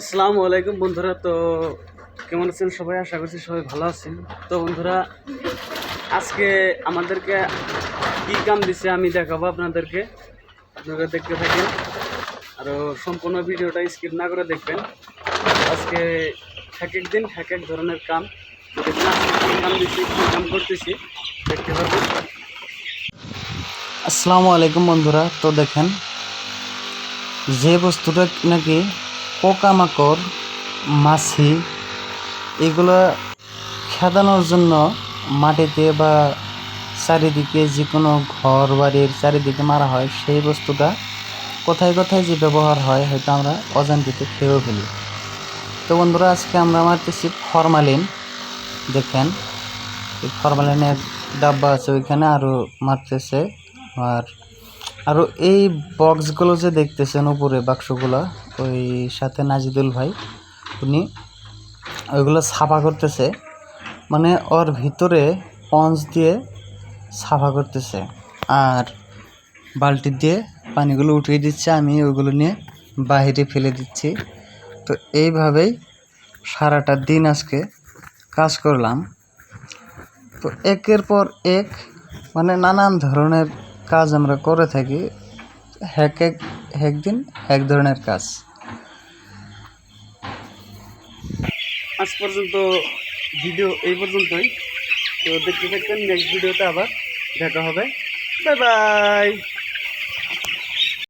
আসসালামু আলাইকুম বন্ধুরা, তো কেমন আছেন সবাই? আশা করছি সবাই ভালো আছেন। তো বন্ধুরা, আজকে আমাদেরকে কী কাম দিছে আমি দেখাবো আপনাদেরকে। আপনারা দেখতে থাকেন। আরও সম্পূর্ণ ভিডিওটা স্কিপ না করে দেখবেন। আজকে এক এক দিন এক এক ধরনের কাম। কাম দিচ্ছি কী কাম করতেছি। দেখতে পাবেন আসসালামু আলাইকুম বন্ধুরা, তো দেখেন, যে বস্তুটা নাকি পোকামাকড়, মাছি এগুলো খেদানোর জন্য মাটিতে বা চারিদিকে যে কোনো ঘর, বাড়ির চারিদিকে মারা হয়, সেই বস্তুটা কোথায় কোথায় যে ব্যবহার হয় হয়তো আমরা অজান্তিতে খেয়েও ফেলি। তো বন্ধুরা, আজকে আমরা মারতেছি ফরমালিন। দেখেন, এই ফরমালিনের ডাব্বা আছে ওইখানে, আরও মারতেছে। আর আরও এই বক্সগুলো যে দেখতেছেন উপরে বাক্সগুলো, ওই সাথে নাজিদুল ভাই, উনি ওইগুলো সাফা করতেছে। মানে ওর ভিতরে পঞ্চ দিয়ে সাফা করতেছে আর বালতি দিয়ে পানিগুলো উঠিয়ে দিচ্ছে। আমি ওইগুলো নিয়ে বাইরে ফেলে দিচ্ছি। তো এইভাবেই সারাটা দিন আজকে কাজ করলাম। তো একের পর এক মানে নানান ধরনের কাজ আমরা করে থাকি, এক এক একদিন এক ধরনের কাজ। আজ পর্যন্ত ভিডিও এই পর্যন্তই। তো দেখতে থাকবেন নেক্সট ভিডিওতে আবার দেখা হবে। Bye bye!